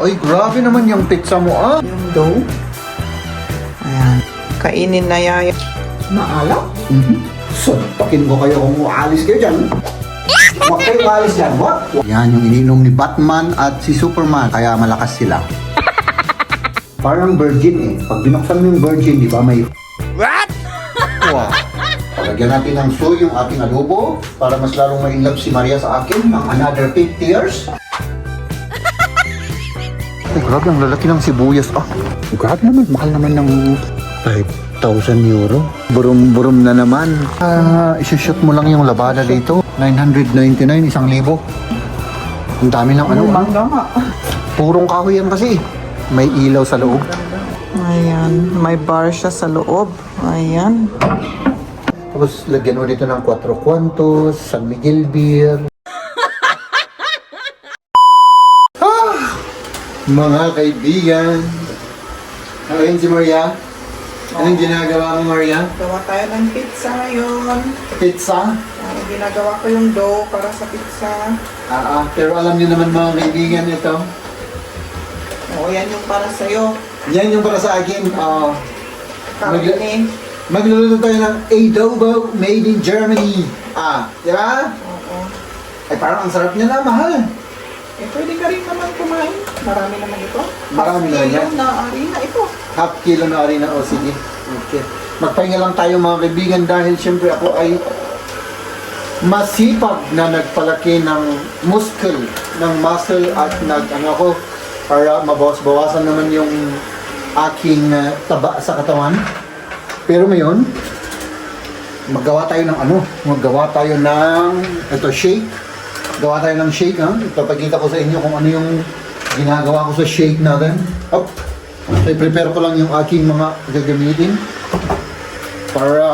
Ay, grabe naman yung pizza mo ah. Yung dough. Ayan. Kainin na yaya. Maalam? Mhm. Suntokin ko kayo kung aalis kayo dyan. Huwag kayo aalis dyan. What? Yan yung ininom ni Batman at si Superman. Kaya malakas sila. Parang virgin eh. Pag binuksan mo yung virgin, di ba may... Wow. Palagyan natin ng so yung ating adobo para mas lalong ma-inlove si Maria sa akin ng another 50 years. Ay, grabe, ang lalaki ng sibuyas. Ah, grabe naman, mahal naman ng 5,000 euro. Burum-burum na naman. Ah, isushoot mo lang yung labada dito. 999, isang libo. Ang dami ng ano. ah. Mangga nga. Purong kahoy yan kasi. May ilaw sa loob. Ayan. May bar siya sa loob. Ayan. Tapos lagyan mo dito ng 4 Cuantos, San Miguel Beer. Mga kaibigan. Ayun si Maria. Anong ginagawa mo, Maria? Gawa tayo ng pizza ngayon. Pizza? Ah, ginagawa ko yung dough para sa pizza. Ah, ah. Pero alam niyo naman mga kaibigan ito. Oo, yan yung para sa'yo. Yan yung para sa akin. ah, Karne. magluluto tayo ng adobo made in Germany. Ah, di ba? Oo. Ay parang ang sarap niya na, mahal. Eh, pwede ka rin naman kumain. Marami naman ito. Marami Half na kilo yan. na harina ito. half kilo na rin na o sige. Okay. Magpahinga lang tayo mga kaibigan dahil syempre ako ay masipag na nagpalaki ng muscle, ng muscle at nag ano ako para mabawas-bawasan naman yung aking uh, taba sa katawan. Pero ngayon, maggawa tayo ng ano, maggawa tayo ng ito shake. Gawa tayo ng shake ha. Ipapakita ko sa inyo kung ano yung ginagawa ko sa shake natin. Up. So, prepare ko lang yung aking mga gagamitin para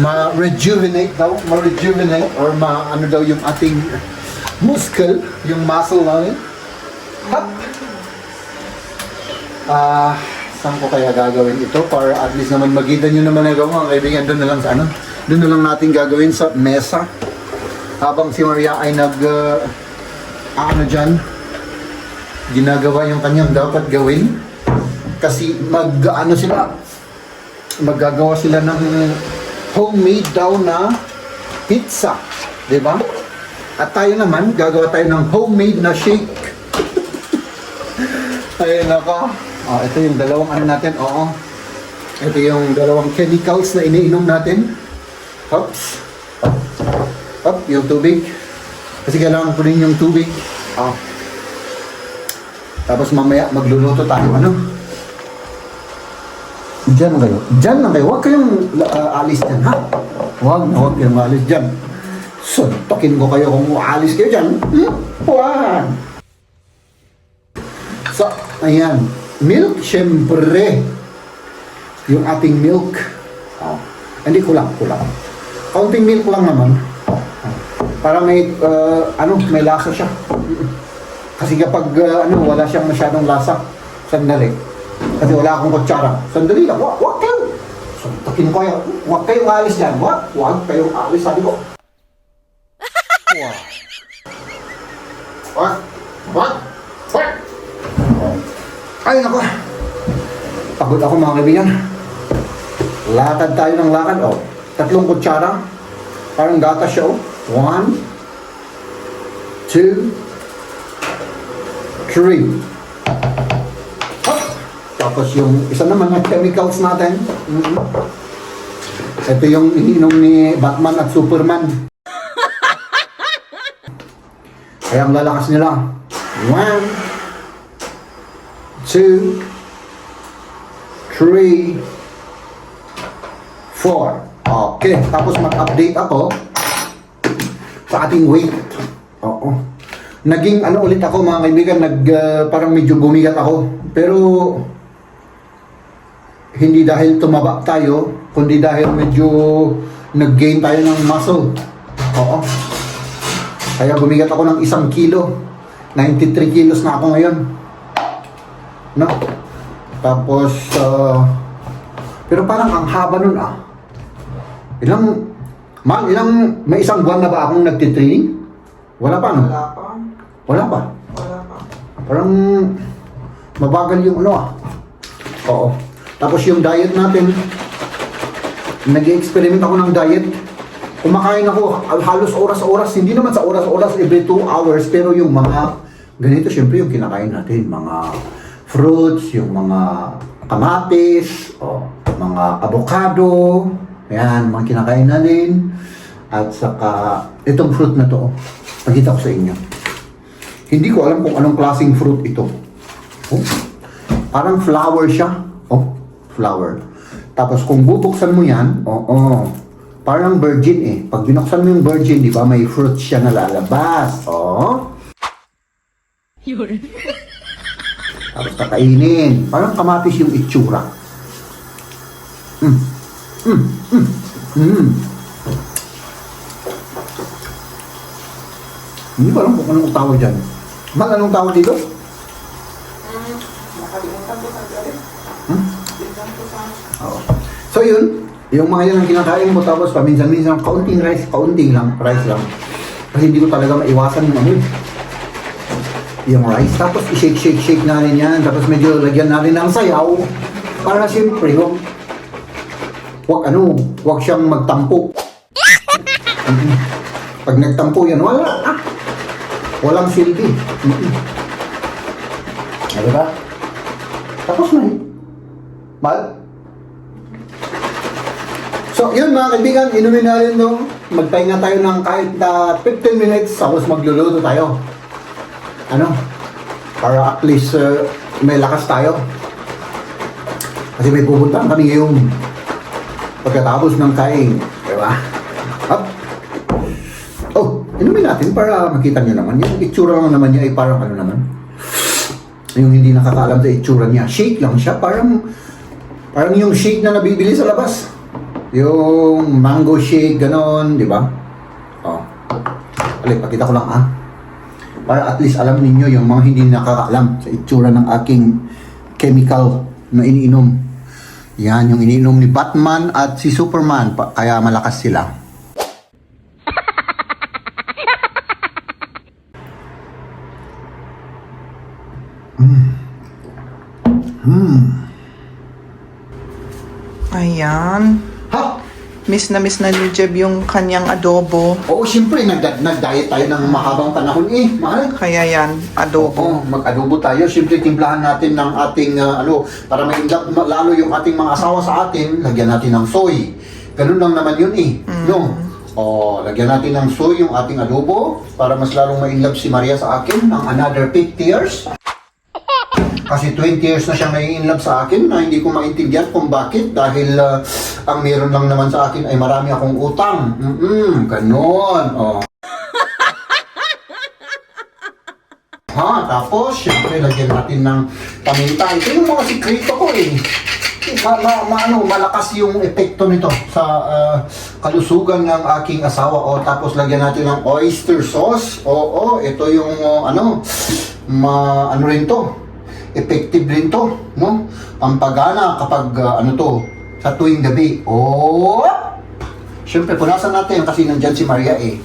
ma-rejuvenate daw, ma-rejuvenate or ma ano daw yung ating muscle, yung muscle natin. Up. Ah, saan ko kaya gagawin ito para at least naman magkita nyo naman na mga kaibigan doon na lang sa ano. Doon na lang natin gagawin sa mesa. Habang si Maria ay nag uh, ano dyan, ginagawa yung kanyang dapat gawin. Kasi mag ano sila, maggagawa sila ng homemade daw na pizza. 'Di ba? At tayo naman, gagawa tayo ng homemade na shake. Ay, nako. Oh, ito yung dalawang ano natin. Oo. Ito yung dalawang chemicals na iniinom natin. Hops. Hop, yung tubig. Kasi kailangan ko rin yung tubig. Oh. Tapos mamaya magluluto tayo. Ano? Diyan lang kayo. Diyan lang kayo. Huwag kayong uh, alis dyan, ha? Huwag na huwag kayong alis dyan. Suntokin ko kayo kung aalis kayo dyan. Hmm? So, ayan. Milk, syempre. Yung ating milk. Oh. Hindi, kulang, kulang. Kaunting milk lang naman. Para may, uh, ano, may lasa siya. Kasi kapag, uh, ano, wala siyang masyadong lasa. Sandali. Kasi wala akong kutsara. Sandali lang. Wag, wag kayo. Suntukin ko kayo. Huwag kayong alis dyan. Wag, wag kayong alis. Sabi ko. Wow. Wag, wag, wag. Ay, nako. Pagod ako mga kaibigan. Lakad tayo ng lakad. Oh. Tatlong kutsara. Parang gatas siya. Oh. One, two, three. Hop. Tapos yung isa naman na chemicals natin. Mhm. Ito yung ininom ni Batman at Superman. Kaya ang lalakas nila. One, two, three, four. Okay, tapos mag-update ako sa ating weight. Oo. Naging ano ulit ako mga kaibigan, nag uh, parang medyo bumigat ako. Pero hindi dahil tumaba tayo, kundi dahil medyo nag-gain tayo ng muscle. Oo. Kaya bumigat ako ng isang kilo. 93 kilos na ako ngayon. No? Tapos, uh, pero parang ang haba nun ah. Ilang, ma'am, ilang, may isang buwan na ba akong nagtitraining? Wala pa, no? Wala pa. Wala pa. Wala pa. Parang mabagal yung ano ah. Oo. Tapos yung diet natin, nag-experiment ako ng diet. Kumakain ako halos oras-oras, hindi naman sa oras-oras every 2 hours, pero yung mga ganito syempre yung kinakain natin, mga fruits, yung mga kamatis, o mga avocado, yan, mga kinakain natin. At saka, itong fruit na to, pakita ko sa inyo. Hindi ko alam kung anong klaseng fruit ito. Oh, parang flower siya. Oh, flower. Tapos kung bubuksan mo yan, oo, parang virgin eh. Pag binuksan mo yung virgin, di ba, may fruit siya na lalabas. Oh. Tapos kakainin. Parang kamatis yung itsura. Mm. Mm. Mm. Mm. Hindi ko alam kung anong tawag dyan. Mal, anong tawag dito? Oo. So yun, yung mga yan ang kinakain mo tapos paminsan-minsan kaunting rice, kaunting lang, rice lang. Kasi hindi ko talaga maiwasan yung ano eh. Yung rice. Tapos i-shake-shake-shake na rin yan. Tapos medyo lagyan na rin ng sayaw. Para siyempre, wag, wag ano, wag siyang magtampo. Pag nagtampo yan, wala. Ah, walang silbi. Ah, diba? Tapos na eh. Mal? So, yun mga kaibigan, inumin na rin no. Magpahinga tayo ng kahit na 15 minutes, tapos magluluto tayo. Ano? Para at least uh, may lakas tayo. Kasi may pupuntahan kami ngayong pagkatapos ng kain. Diba? Up. Oh, inumin natin para makita nyo naman. Yung itsura lang naman niya ay parang ano naman. Yung hindi nakakaalam sa itsura niya. Shake lang siya. Parang, parang yung shake na nabibili sa labas. Yung mango shake, ganon, di ba? Oh. Alay, pakita ko lang ah. Para at least alam ninyo yung mga hindi nakakaalam sa itsura ng aking chemical na iniinom. Yan, yung iniinom ni Batman at si Superman. Kaya malakas sila. Ayan. Ha? Miss na miss na ni Jeb yung kanyang adobo. Oo, siyempre, nag- nag-diet tayo ng mahabang panahon eh. Mahal. Kaya yan, Oo, adobo. mag-adobo tayo. Siyempre, timplahan natin ng ating, ah, ano, para maindap ma- lalo yung ating mga asawa sa atin, lagyan natin ng soy. Ganun lang naman yun eh. No? O, lagyan natin ng soy yung ating adobo para mas lalong ma-inlove si Maria sa akin ng another 50 years. Kasi 20 years na siyang nai-inlove sa akin na hindi ko maintindihan kung bakit dahil ah, ang meron lang naman sa akin ay marami akong utang. Mm-mm, ganon. Oh. Ha, tapos, syempre, lagyan natin ng paminta. Ito yung mga sikreto ko eh. Ma, ma, ma- ano, malakas yung epekto nito sa ah, kalusugan ng aking asawa. O, tapos lagyan natin ng oyster sauce. Oo, ito yung oh, ano, ma, ano rin to. Effective rin to, no? Pampagana kapag ah, ano to, sa tuwing gabi. Oh! Siyempre, punasan natin kasi nandyan si Maria eh.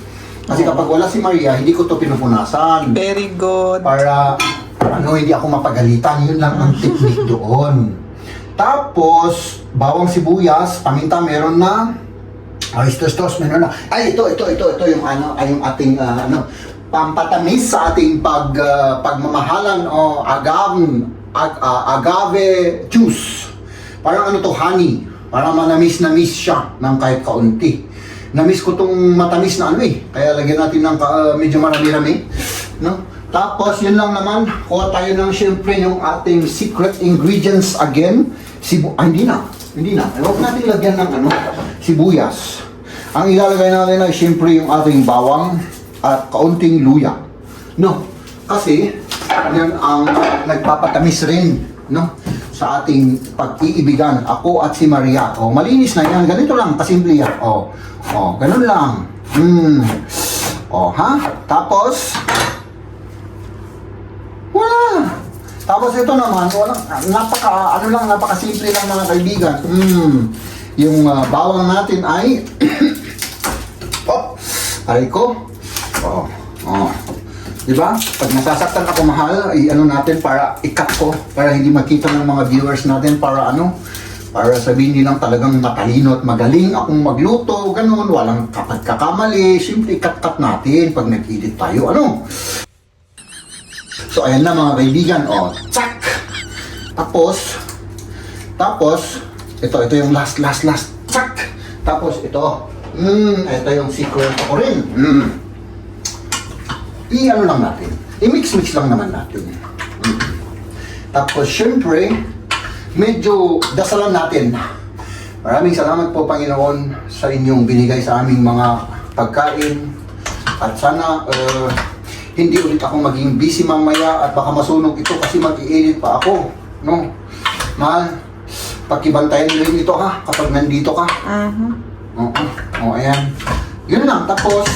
Kasi kapag wala si Maria, hindi ko to pinupunasan Very good. para ano hindi ako mapagalitan yun lang ang technique doon tapos bawang sibuyas paminta meron na oyster sauce meron na ay ito ito ito ito yung ano ay yung ating ah, ano pampatamis sa ating pag ah, pagmamahalan o agave ag, ah, agave juice parang ano to honey parang manamis na miss siya ng kahit kaunti Namiss ko tong matamis na ano eh. Kaya lagyan natin ng uh, medyo marami-rami. No? Tapos, yun lang naman. Kuha tayo ng syempre yung ating secret ingredients again. Sibu ah, hindi na. Hindi na. Huwag natin lagyan ng ano, sibuyas. Ang ilalagay natin ay syempre yung ating bawang at kaunting luya. No? Kasi, yan ang nagpapatamis rin. No? sa ating pag-iibigan, ako at si Maria. O, malinis na yan. Ganito lang, kasimple yan. O, o, ganun lang. Hmm. O, ha? Tapos, wala. Tapos ito naman, wala, napaka, ano lang, napaka-simple lang mga kaibigan. Hmm. Yung ah, bawang natin ay, oh, aray ko. Oh, oh. Di ba? Pag nasasaktan ako mahal, i-ano natin para i-cut ko. Para hindi makita ng mga viewers natin para ano, para sabihin nilang talagang matalino at magaling akong magluto, ganun, walang kapag kakamali, simple cut-cut natin pag nag-edit tayo, ano? So, ayan na mga kaibigan, oh, tsak! Tapos, tapos, ito, ito yung last, last, last, tsak! Tapos, ito, mm, ito yung secret ko rin, mm. I-ano lang natin, i-mix-mix lang naman natin. Mm. Tapos, syempre, medyo dasalan natin. Maraming salamat po, Panginoon, sa inyong binigay sa aming mga pagkain. At sana, uh, hindi ulit ako maging busy mamaya at baka masunog ito kasi mag-i-edit pa ako. No? Mahal, pakibantayan mo rin ito ha, kapag nandito ka. Mhm. Oo, oo, ayan. Yun lang, tapos,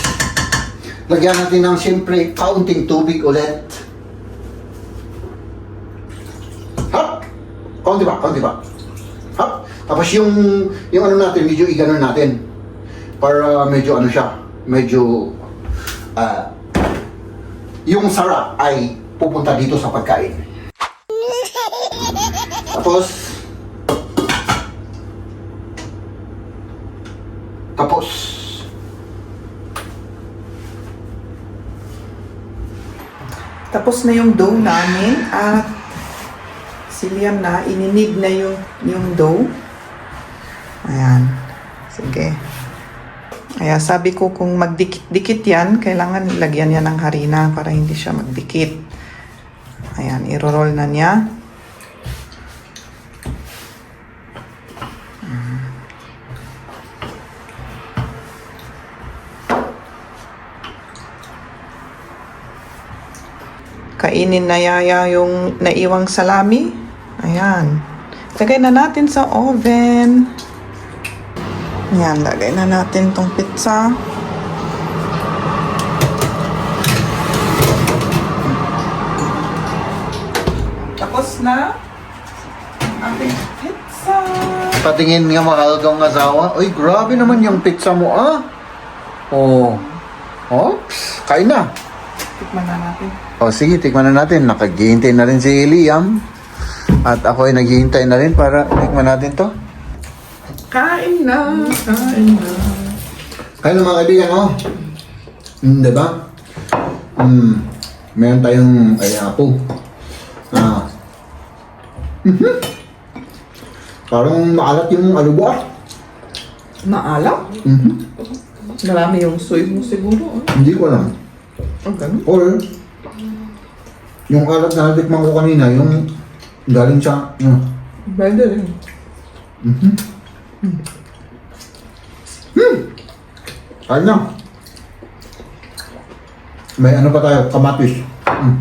lagyan natin ng siyempre kaunting tubig ulit. Hop! Kaunti ba, kaunti ba? Hop! Tapos yung, yung ano natin, medyo iganon natin. Para medyo ano siya, medyo, ah, yung sarap ay pupunta dito sa pagkain. Tapos, Tapos na yung dough namin at si Liam na, ininig na yung, yung dough. Ayan. Sige. Kaya sabi ko kung magdikit-dikit yan, kailangan lagyan niya ng harina para hindi siya magdikit. Ayan, iro-roll na niya. Kainin na yaya yung naiwang salami. Ayan. Lagay na natin sa oven. Ayan, lagay na natin tong pizza. Tapos na ating pizza. Patingin nga mahal kang asawa. Uy, grabe naman yung pizza mo, ah. Oh. Oops, kain na. Tikman na natin. O sige, tikman na natin. Nakaghihintay na rin si Liam. At ako ay naghihintay na rin para tikman natin to. Kain na, kain na. Kain na mga kaibigan, oh. Hmm, diba? Hmm. Meron tayong ay apo. Ah. Mhm. Parang maalat yung alubo, ah. Maalam? Mhm. Marami yung soy mo siguro. ah. Hindi ko alam. Ang ganun. Or, yung alat na natikman ko kanina, yung galing sa, ano, Pwede rin. Kain na. May ano pa tayo, kamatis. Mm.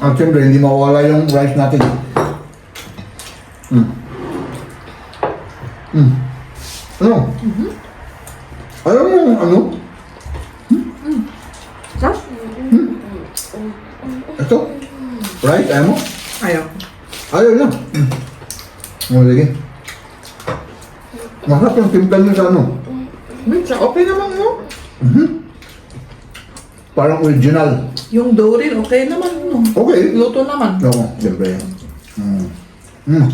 At siyempre, hindi mawala yung rice natin. Mm. Mm. Ano? Alam mo yung ano? Ha? Ito? Rice, ayaw mo? Ayaw. Ayaw lang. Mm. Oh, sige. Masarap yung timpla niyo sa ano? Okay naman mo. Parang original. Yung dough rin, okay naman. No? Okay. Luto naman. Oo, siyempre. Mm. Mm.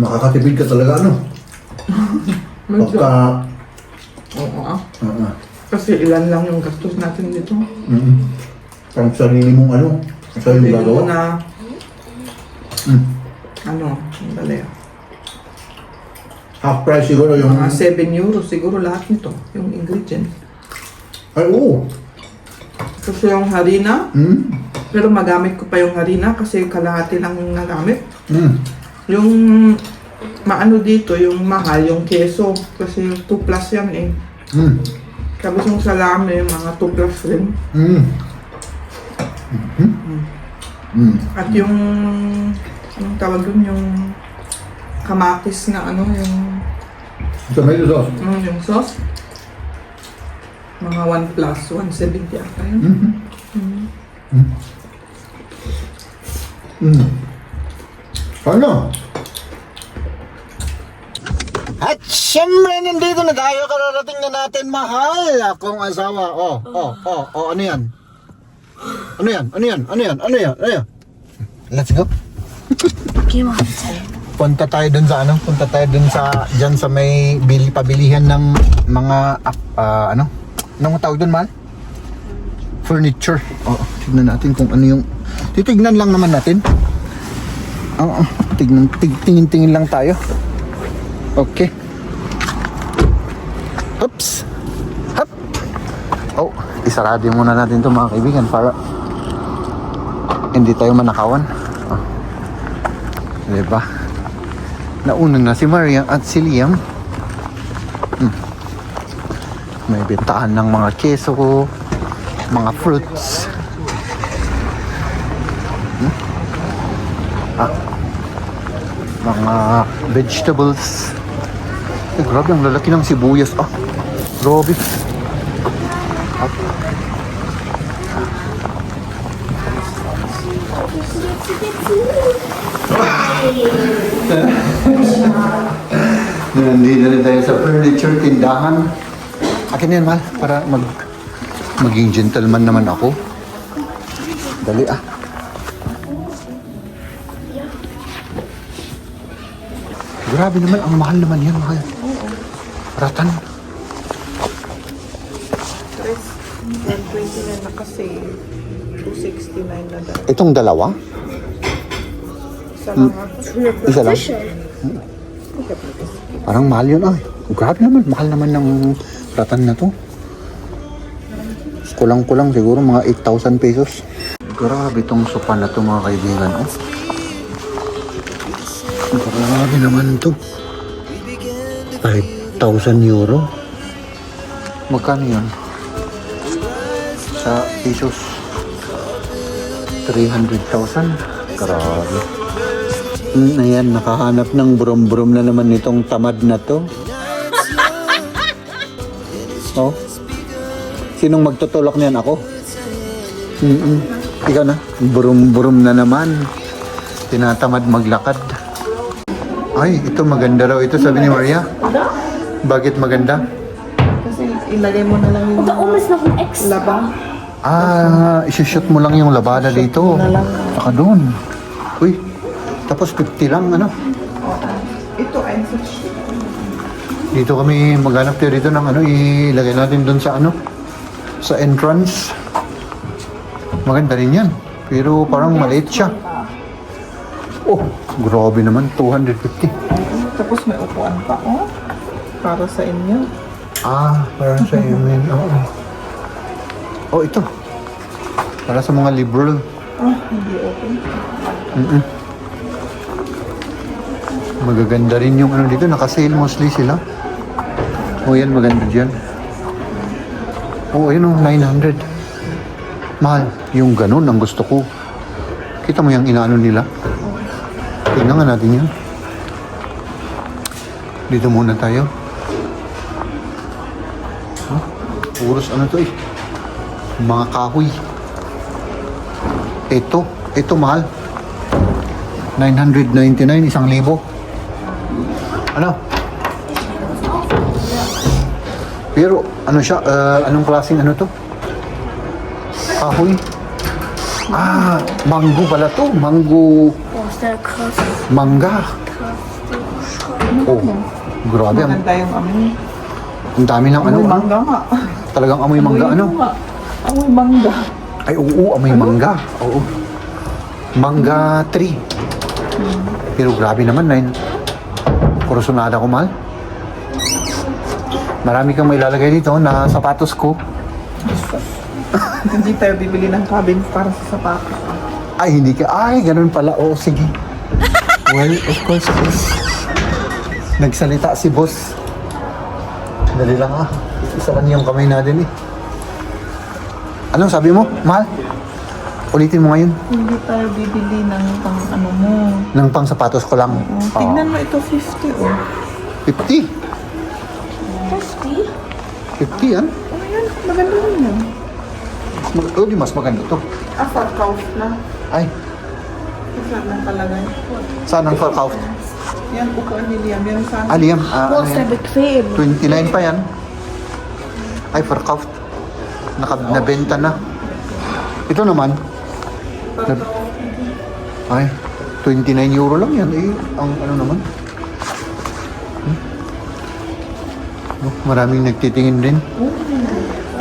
Makakatipid ka talaga, ano? Pagka... Oo ah. Kasi ilan lang yung gastos natin dito. mm Parang sarili mong ano, sarili mong gagawa. na, Mm. ano, dali. Half price siguro yung... Mga 7 euros siguro lahat nito, yung ingredient. Ay, oo. Kasi yung harina, Mm. pero magamit ko pa yung harina kasi kalahati lang yung nagamit. Mm. Yung maano dito, yung mahal, yung keso. Kasi 2 plus yan eh. Mm. Tapos yung salami, yung mga 2 plus rin. Mm. Mhm. Mm. At yung, anong tawag dun, yung kamatis na ano, yung, Tomato sauce. ano, yung sauce. Mga 1 plus, 170 ata yun. Mhm. Mm. Mm. Ano? At syempre, nandito na tayo. Kararating na natin, mahal akong asawa. Oh, oh, oh, oh, ano yan? Ano yan? Ano yan? Ano yan? Ano yan? Ano yan? Let's go. Punta tayo dun sa ano? Punta tayo dun sa diyan sa may bili pabilihan ng mga ah, ano? Anong tawag dun, mahal? Furniture. Oo, tignan natin kung ano yung titignan lang naman natin. Oo, tignan tig, tingin-tingin lang tayo. Okay. Oops. Hop. Oh, isarado muna natin 'to mga kaibigan para hindi tayo manakawan. Oh. Diba? Nauna na si Maria at si Liam. Hmm. May bentahan ng mga keso, mga fruits. Hmm? Ah, mga vegetables. Eh, grabe, ang lalaki ng sibuyas. Ah, grabe. Ah. Nandito na tayo sa furniture tindahan. Akin yan, mahal, para mag maging gentleman naman ako. Dali ah. Grabe naman, ang mahal naman yan, mahal. Ratan. Tres, 129 na kasi. 269 na dahil. Itong dalawa? Isa lang nga. Isa lang? Parang mahal yun ay. Grabe naman, mahal naman ng ratan na to. Kulang-kulang siguro mga 8,000 pesos. Grabe tong sopa na to mga kaibigan. Oh. Grabe naman to. 5,000 euro. Magkano yun? Sa pesos? 300,000. Grabe. Hmm, ayan, nakahanap ng brom-brom na naman nitong tamad na to. Oh. Sinong magtutulak niyan ako? Mm Ikaw na. Brum-brum na naman. Tinatamad maglakad. Ay, ito maganda raw. Ito sabi ni Maria. Bakit maganda? Kasi ilagay mo na lang yung Umas na akong ex. labang. Ah, isushoot mo lang yung labada dito. na lang. Saka doon. Uy, tapos 50 lang, ano? Ito ay sa Dito kami maghanap tayo dito ng ano, ilagay natin doon sa ano, sa entrance. Maganda rin yan. Pero parang maliit siya. Oh, grabe naman, 250. Tapos may upuan pa, oh. Para sa inyo. Ah, para sa amin. Oo. Oh, ito. Para sa mga liberal. Ah, hindi okay. Mm-mm. Magaganda rin yung ano dito, naka-sale mostly sila. Oh, yan, maganda dyan. Oh, ayun oh, 900. Mahal. Yung ganun ang gusto ko. Kita mo yung inaano nila. Tingnan nga natin yan. Dito muna tayo. Huh? Puros ano to eh. Mga kahoy. Ito. Ito mahal. 999, isang libo. Ano? Pero ano siya, uh, anong klaseng ano to? Kahoy? Ah, mango pala to. Mango, mangga. Oh, grabe. Ang, Maganda yung amoy. ang dami ng ano, ano. mangga nga. Talagang amoy mangga, ano? nga. Amoy mangga. Ay, oo, amoy mangga. Oo. Mangga tree. Pero grabe naman, nine. Kursunada ko, mahal. Marami kang mailalagay dito na sapatos ko. Hindi tayo bibili ng cabin para sa sapatos. Ay, hindi ka. Ay, ganun pala. Oo, sige. well, of course, boss. Nagsalita si boss. Dali lang ah. Isa lang yung kamay natin eh. Anong sabi mo, mahal? Ulitin mo ngayon. Hindi tayo bibili ng pang ano mo. Nang pang sapatos ko lang. Oh, tignan mo ito 50 oh. 50. 50? 50 yan. Oh yan, maganda rin yan. Mas mag oh, di mas maganda to. Ah, for couch na. Ay, Isa lang palagay. saan ang couch? Yan, upuan ni Liam. Yan sana. Ah, Liam, ah, ano yan? der bequem? 29 pa yan. Ay, verkauft. Naka, nabenta na. Ito naman. Na- ay, 29 euro lang yan. Eh, ang ano naman. Hmm? Oh, maraming nagtitingin din.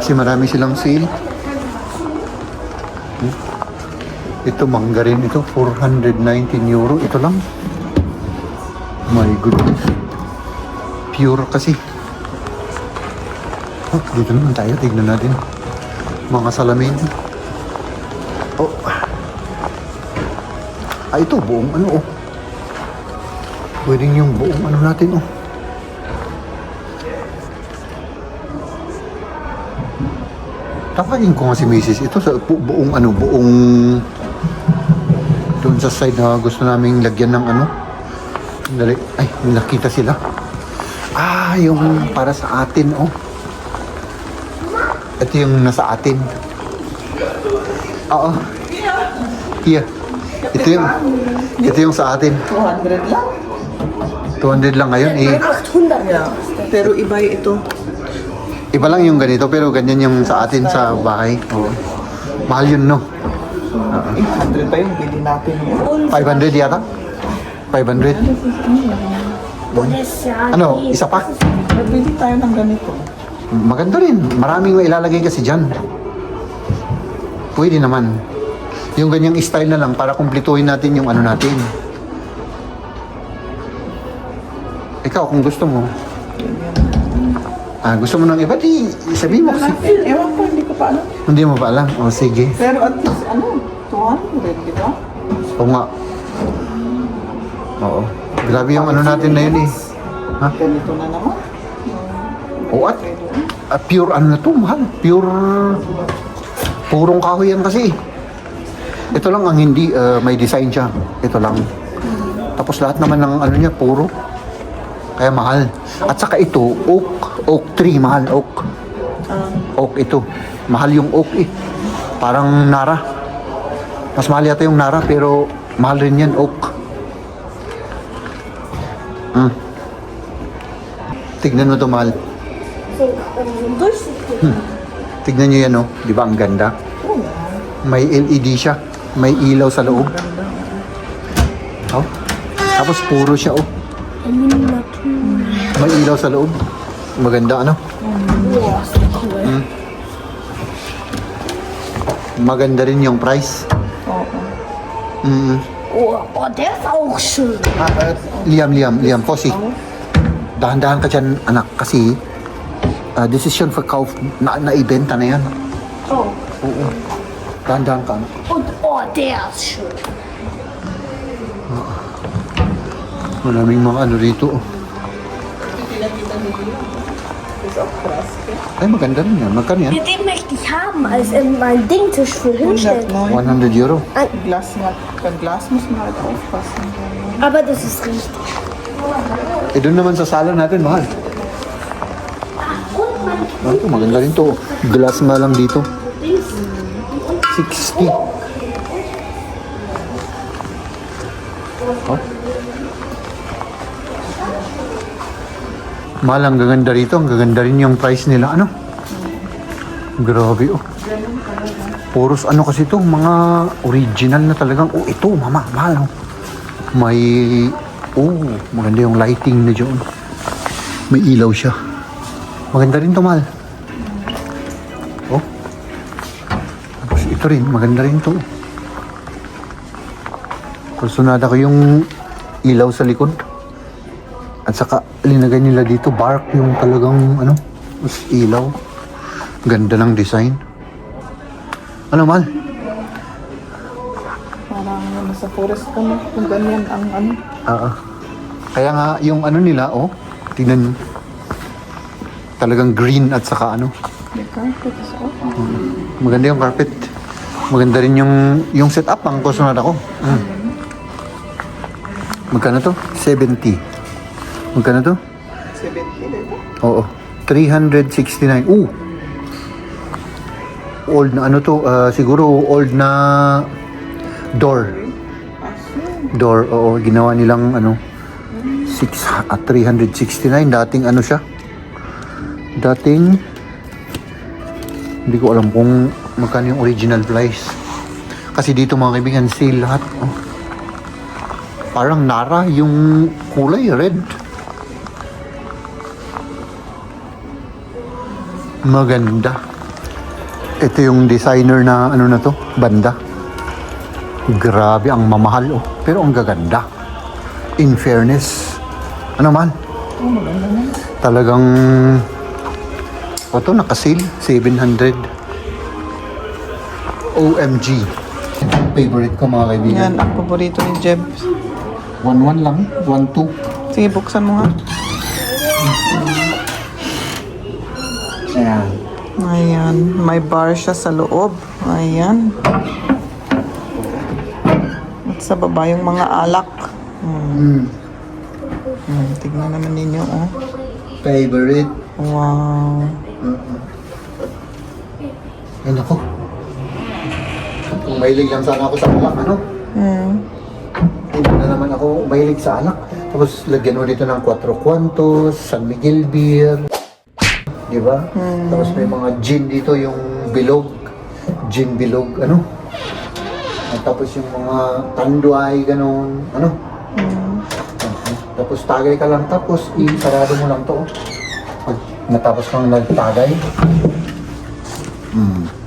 Kasi marami silang sale. Hmm? Ito, mangga rin ito. 419 euro. Ito lang. My goodness. Pure kasi. Oh, dito naman tayo. Tignan natin. Mga salamin. Oh. Ah, ito. Buong ano, oh. Pwedeng yung buong ano natin, oh. Tawagin ko nga si Mrs. Ito sa bu- buong ano, buong doon sa side na gusto naming lagyan ng ano. Dali. Ay, nakita sila. Ah, yung para sa atin, oh. Ito yung nasa atin. Oo. Here. Ito yung, ito yung sa atin. 200 lang. 200 lang ngayon eh. 800. Yeah. Pero iba ito. Iba lang yung ganito pero ganyan yung sa atin sa bahay. Oo. Mahal yun, no? 800 pa yung bili natin. 500 yata? 500? Und es ist ja Ano, isa pa? Nabili tayo ng ganito. Maganda rin. Maraming mailalagay kasi dyan. Pwede naman. Yung ganyang style na lang para kumpletuhin natin yung ano natin. Ikaw, kung gusto mo. Ah, gusto mo ng iba, di sabihin mo kasi. Ewan ko, hindi ko pa alam. Hindi mo pa alam. O, sige. Pero at least, ano, 200, di ba? Oo nga. Oo. Grabe yung ano natin na yun eh. Ha? Ganito na naman. Oo at ah, pure ano na to, mahal. Pure purong kahoy yan kasi. Ito lang ang hindi ah, may design siya. Ito lang. Tapos lahat naman ng ano niya puro. Kaya mahal. At saka ito, oak, oak tree, mahal, oak. Oak ito. Mahal yung oak eh. Parang nara. Mas mahal yata yung nara pero mahal rin yan, oak. Hmm. Tignan mo to, mahal. Durchsichtig. Tignan nyo yan, oh. Di ba ang ganda? May LED siya. May ilaw sa loob. Oh. Tapos puro siya, oh. May ilaw sa loob. Maganda, ano? Cool. Maganda rin yung price. Mm. Oh, oh, der auch schön. Ah, ah, Liam, Liam, Liam, Posi. Dahan-dahan ka dyan, anak. Kasi, ah, decision for kauf, na, naibenta na yan. Oh. Oo. Dahan-dahan ka. Und oh, der ist schön. Maraming mga ano rito, oh. Ist auch krass. Ay, maganda rin yan. Magkano yan? Den möchte ich haben als in meinen Dingtisch für hinstellen. 109. 100 euro. Glas, beim Glas muss man halt aufpassen. Aber das ist richtig. Eh, doon naman sa sala natin, mahal. Ano to, maganda rin to. Glass nga lang dito. Dings. 60. Oh. Mahal, ang gaganda rito. Ang gaganda rin yung price nila. Ano? Grabe, oh. Puros ano kasi to, mga original na talagang, oh, ito, mama, mahal, oh. May, oh, maganda yung lighting na dyan. May ilaw siya. Maganda rin to, mahal. Oh. Tapos ito rin, maganda rin to. Kursunada ko yung ilaw sa likod. At saka linagay nila dito bark yung talagang ano, mas ilaw. Ganda ng design. Ano mal? Parang ano, sa forest ko na, kung ganyan ang ano. Oo. Kaya nga yung ano nila, oh, tingnan. Talagang green at saka ano, The carpet is off. maganda yung carpet. Maganda rin yung yung setup ang kursunada ko. Mm. Magkano to? 70. Magkano to? 70, di ba? Oo. 369. Uh! Old na ano to, ah, siguro old na door. Door, oo. Ginawa nilang ano, 6 at 369 dating ano siya dating. Hindi ko alam kung magkano yung original price kasi dito mga kaibigan sale lahat oh. parang nara yung kulay red. Maganda. Ito yung designer na ano na to? Banda. Grabe ang mamahal oh. Pero ang gaganda. In fairness. Ano man talagang o to nakasil 700 OMG favorite ko mga kaibigan Yan, ang paborito ni Jeb. 1-1 lang 1-2 Sige, buksan mo nga. ayan Ayan, may bar siya sa loob. Ayan. At sa baba yung mga alak. Hmm. mm. Hmm, tignan naman ninyo, oh. favorite Wow. Ay nako kung mahilig lang sana ako sa alak ano Hmm. Hindi na naman ako mahilig sa alak. Tapos lagyan mo dito ng 4 Cuantos, San Miguel Beer. Di ba? Tapos may mga gin dito, yung bilog. Gin bilog, ano? At tapos yung mga tanduay, ganun. Ano? Okay. Tapos tagay ka lang, tapos isarado mo lang to. Natapos kang nagtagay. Mm.